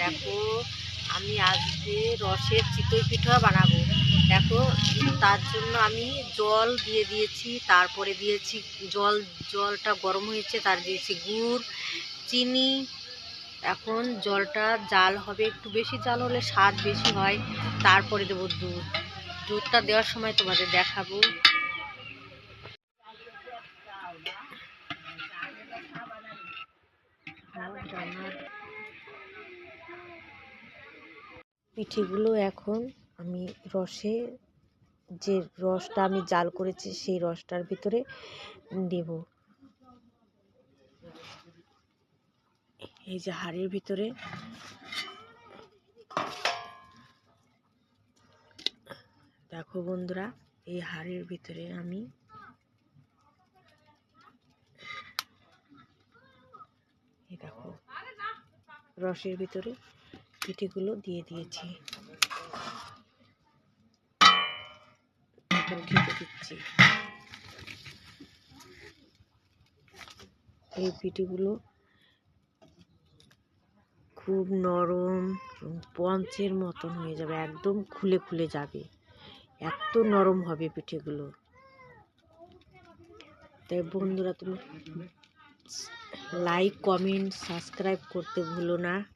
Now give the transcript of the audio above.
দেখো, আমি আজকে রসের চিতই পিঠা বানাবো। দেখো, তার জন্য আমি জল দিয়ে দিয়েছি, তারপরে দিয়েছি জল, জলটা গরম হয়েছে, তার দিয়েছি গুড়, চিনি। এখন জলটা জাল হবে, একটু বেশি জাল হলে স্বাদ বেশি হয়, তারপরে দেবো দুধ। দুধটা দেওয়ার সময় তোমাদের দেখাবো। পিঠেগুলো এখন আমি রসে যে রসটা আমি জাল করেছি, সেই রসটার ভিতরে দেব। এই যে হাড়ির ভিতরে। দেখো বন্ধুরা, এই হাড়ির ভিতরে আমি দেখো রসের ভিতরে পিঠেগুলো দিয়ে দিয়েছি। দিচ্ছি। এই পিঠেগুলো খুব নরম পঞ্চের মতন হয়ে যাবে, একদম খুলে খুলে যাবে। এত নরম হবে পিঠেগুলো। তাই বন্ধুরা তুমি লাইক, কমেন্ট, সাবস্ক্রাইব করতে ভুলো না।